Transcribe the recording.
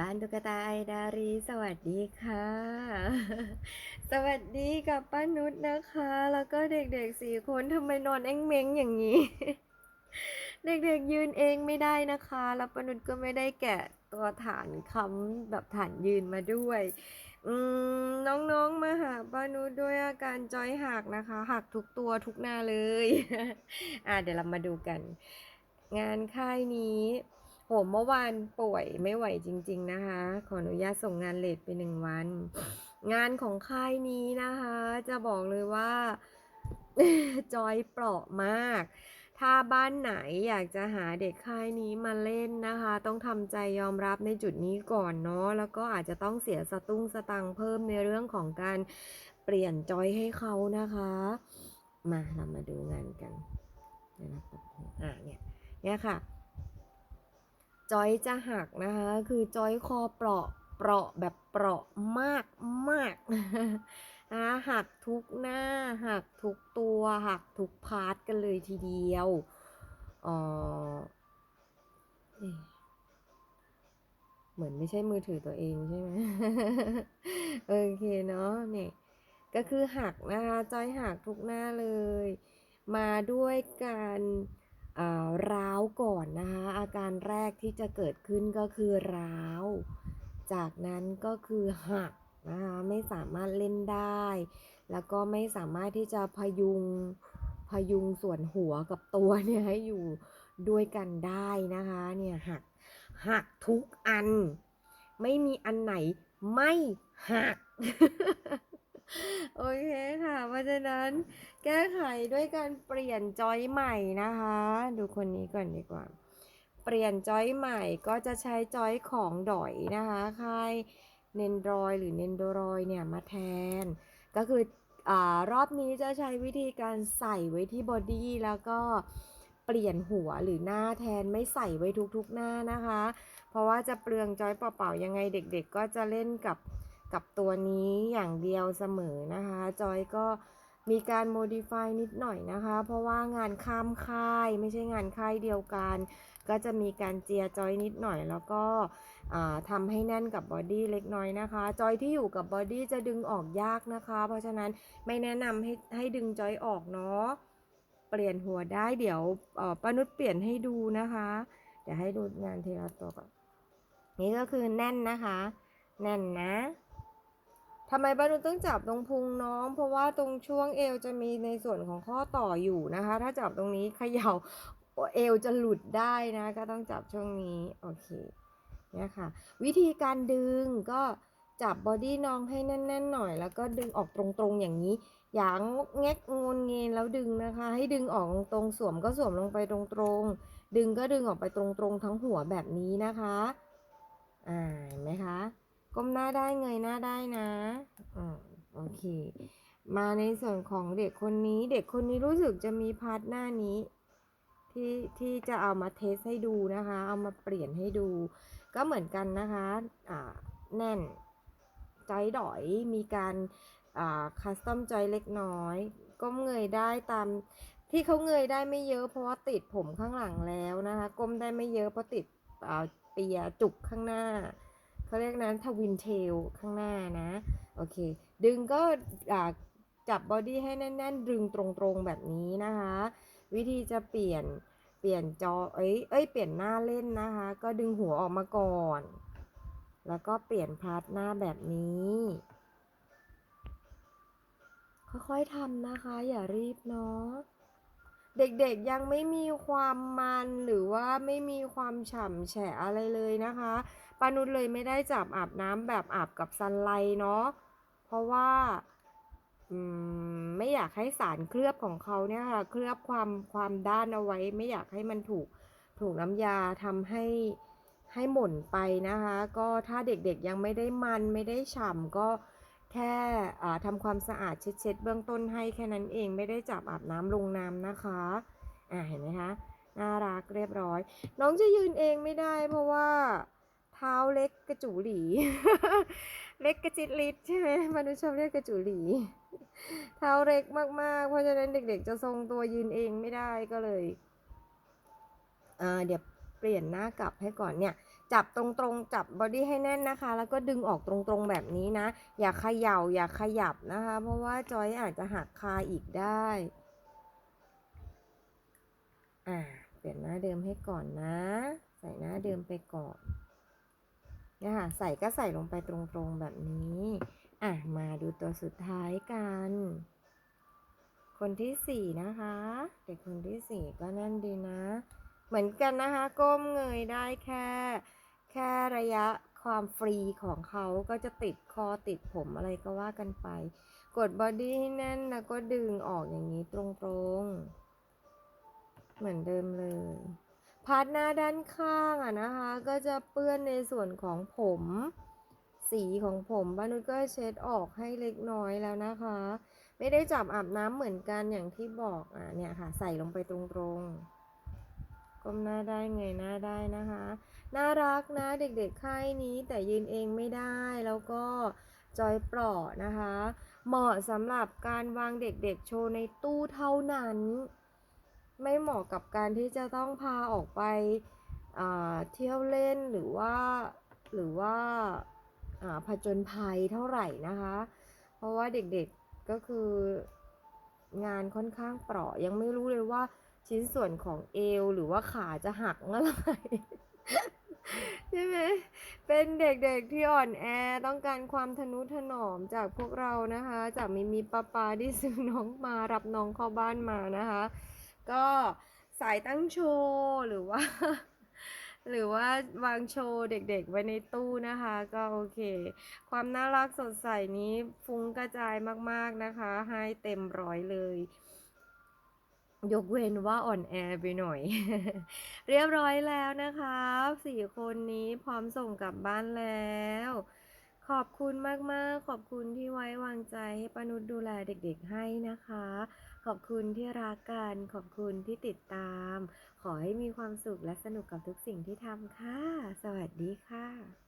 บ้านตุ๊กตาไอดารี สวัสดีค่ะ สวัสดีกับป้านุชนะคะ แล้วก็เด็กๆสี่คนทำไมนอนเอ็งเม้งอย่างนี้ เด็กๆยืนเองไม่ได้นะคะ แล้วป้านุชก็ไม่ได้แกะตัวฐานค้ำแบบฐานยืนมาด้วยอืมน้องๆมาหาป้านุชด้วยอาการจอยหักนะคะ หักทุกตัวทุกหน้าเลย อะเดี๋ยวเรามาดูกัน งานค่ายนี้ โหเมื่อวานป่วยไม่ไหวจริง ๆนะคะ ขออนุญาตส่งงานเลทไปหนึ่งวัน งานของค่ายนี้นะคะ จะบอกเลยว่าจอยเปราะมาก ถ้าบ้านไหนอยากจะหาเด็กค่ายนี้มาเล่นนะคะ ต้องทำใจยอมรับในจุดนี้ก่อนเนาะแล้วก็อาจจะต้องเสียสตุ้งสตังเพิ่มในเรื่องของการเปลี่ยนจอยให้เขานะคะ มาเรามาดูงานกันนะครับอ่าเนี่ยเนี่ยค่ะ จอยจะหักนะคะ คือจอยคอเปราะเปราะแบบเปราะมากมากนะหักทุกหน้า หักทุกตัวหักทุกพาร์ทกันเลยทีเดียวเออเหมือนไม่ใช่มือถือตัวเองใช่ไหมโอเคเนาะเนี่ยก็คือหักนะคะจอยหักทุกหน้าเลย มาด้วยการ ร้าวก่อนนะคะอาการแรกที่จะเกิดขึ้นก็คือร้าว จากนั้นก็คือหักนะคะไม่สามารถเล่นได้ แล้วก็ไม่สามารถที่จะพยุงพยุงส่วนหัวกับตัวเนี่ยให้อยู่ด้วยกันได้นะคะเนี่ยหักหักทุกอัน ไม่มีอันไหนไม่หัก โอเคค่ะ เพราะฉะนั้นแก้ไขด้วยการเปลี่ยนจอยใหม่นะคะ ดูคนนี้ก่อนดีกว่า เปลี่ยนจอยใหม่ก็จะใช้จอยของดอยนะคะค่ายเนนดรอยหรือเนนโดรอยเนี่ยมาแทน ก็คืออรอบนี้จะใช้วิธีการใส่ไว้ที่บอดี้แล้วก็เปลี่ยนหัวหรือหน้าแทนไม่ใส่ไว้ทุกๆหน้านะคะ เพราะว่าจะเปลืองจอยเปล่าๆยังไงเด็กๆก็จะเล่นกับ กับตัวนี้อย่างเดียวเสมอนะคะ จอยก็มีการ modify นิดหน่อยนะคะ เพราะว่างานข้ามค่ายไม่ใช่งานค่ายเดียวกัน ก็จะมีการเจียจอยนิดหน่อย แล้วก็อ่าทำให้แน่นกับบอดี้เล็กน้อยนะคะ จอยที่อยู่กับบอดี้จะดึงออกยากนะคะ เพราะฉะนั้นไม่แนะนำให้ให้ดึงจอยออกเนาะ เปลี่ยนหัวได้เดี๋ยวป้านุชเปลี่ยนให้ดูนะคะ เดี๋ยวให้ดูงานทีละตัวก่อน นี่ก็คือแน่นนะคะ แน่นนะ ทำไมป้านุชต้องจับตรงพุงน้อง เพราะว่าตรงช่วงเอวจะมีในส่วนของข้อต่ออยู่นะคะ ถ้าจับตรงนี้เขย่าเอวจะหลุดได้นะ ก็ต้องจับช่วงนี้โอเคเนี่ยค่ะ วิธีการดึงก็จับบอดี้น้องให้แน่นๆหน่อย แล้วก็ดึงออกตรงๆอย่างนี้ อย่างแงกงนเงนแล้วดึงนะคะ ให้ดึงออกตรงๆสวมก็สวมลงไปตรงๆ ดึงก็ดึงออกไปตรงๆ ทั้งหัวแบบนี้นะคะ อ่าเห็นไหมคะ ก้มหน้าได้เงยหน้าได้นะอ่าโอเค มาในส่วนของเด็กคนนี้ เด็กคนนี้รู้สึกจะมีพาร์ทหน้านี้ ที่ที่จะเอามาเทสให้ดูนะคะ เอามาเปลี่ยนให้ดู ก็เหมือนกันนะคะอ่าแน่น ใจดอยมีการอ่าคัสตอมใจเล็กน้อยก้มเงยได้ตามที่เขาเงยได้ไม่เยอะเพราะว่าติดผมข้างหลังแล้วนะคะ ก้มได้ไม่เยอะเพราะติดอ่าเปียจุกข้างหน้า เขาเรียกนั้นทวินเทลข้างหน้านะ โอเค ดึงก็จับบอดี้ให้แน่น ๆ ดึงตรงๆแบบนี้นะคะ วิธีจะเปลี่ยนเปลี่ยนจอเอ้ยเอ้ยเปลี่ยนหน้าเล่นนะคะ ก็ดึงหัวออกมาก่อน แล้วก็เปลี่ยนพาร์ทหน้าแบบนี้ค่อยๆทำนะคะ อย่ารีบเนาะเด็กๆยังไม่มีความมันหรือว่าไม่มีความฉ่ำแฉะอะไรเลยนะคะ ปานุชเลยไม่ได้จับอาบน้ำแบบอาบกับซันไลเนาะ เพราะว่าอมไม่อยากให้สารเคลือบของเขาเนี่ยค่ะเคลือบความความด้านเอาไว้ ไม่อยากให้มันถูกถูกน้ำยาทำให้ให้หม่นไปนะคะ ก็ถ้าเด็กๆยังไม่ได้มันไม่ได้ฉ่ำก็แค่ทำความสะอาดเช็ดๆเบื้องต้นให้แค่นั้นเองไม่ได้จับอาบน้ำลงน้ำนะคะอ่าเห็นไหมคะน่ารักเรียบร้อย น้องจะยืนเองไม่ได้เพราะว่า เท้าเล็กกระจูหลี เล็กกระจิตลิดใช่ไหมมนุษย์ชอบเรียกกระจูหลี เท้าเล็กมากๆ เพราะฉะนั้นเด็กๆ จะทรงตัวยืนเองไม่ได้ก็เลยเดี๋ยวเปลี่ยนหน้ากลับให้ก่อนเนี่ยจับตรงๆ จับบอดี้ให้แน่นนะคะ แล้วก็ดึงออกตรงๆแบบนี้นะ อย่าเขย่า อย่าขยับนะคะ เพราะว่าจอยอาจจะหักคาอีกได้ อ่า เปลี่ยนหน้าเดิมให้ก่อนนะ ใส่หน้าเดิมไปก่อน เนี่ยค่ะใส่ก็ใส่ลงไปตรงๆแบบนี้ อะ มาดูตัวสุดท้ายกัน คนที่สี่นะคะ เด็กคนที่สี่ก็นั่นดีนะ เหมือนกันนะคะ ก้มเงยได้แค่ แค่ระยะความฟรีของเขาก็จะติดคอติดผมอะไรก็ว่ากันไป กดบอดี้ให้แน่นแล้วก็ดึงออกอย่างนี้ตรงๆ เหมือนเดิมเลย พาร์ทหน้าด้านข้างอะนะคะ ก็จะเปื้อนในส่วนของผม สีของผมบ้านุชก็เช็ดออกให้เล็กน้อยแล้วนะคะ ไม่ได้จับอาบน้ำเหมือนกันอย่างที่บอกอะเนี่ยค่ะ ใส่ลงไปตรงๆก้มหน้าได้เงยหน้าได้นะคะ น่ารักนะเด็กๆค่ายนี้แต่ยืนเองไม่ได้แล้วก็จอยปราะนะคะ เหมาะสำหรับการวางเด็กๆโชว์ในตู้เท่านั้น ไม่เหมาะกับการที่จะต้องพาออกไปเที่ยวเล่นหรือว่าหรือว่าอ่าผจญภัยเท่าไหร่นะคะ เพราะว่าเด็กๆก็คืองานค่อนข้างเปราะยังไม่รู้เลยว่าชิ้นส่วนของเอวหรือว่าขาจะหักเมื่อไหร่ใช่ไหมเป็นเด็กๆที่อ่อนแอต้องการความทนุถนอมจากพวกเรานะคะ จากมีมีป้าปาที่ซื้อน้องมารับน้องเข้าบ้านมานะคะ ก็สายตั้งโชว์หรือว่า หรือว่าวางโชว์เด็กๆไว้ในตู้นะคะ ก็โอเค ความน่ารักสดใสนี้ฟุ้งกระจายมากๆนะคะ ให้เต็มร้อยเลยยกเว้นว่าอ่อนแอไปหน่อย เรียบร้อยแล้วนะคะสี่คนนี้พร้อมส่งกลับบ้านแล้ว ขอบคุณมากๆ ขอบคุณที่ไว้วางใจให้ปานุษดูแลเด็กๆให้นะคะ ขอบคุณที่รักกัน ขอบคุณที่ติดตาม ขอให้มีความสุขและสนุกกับทุกสิ่งที่ทำค่ะ สวัสดีค่ะ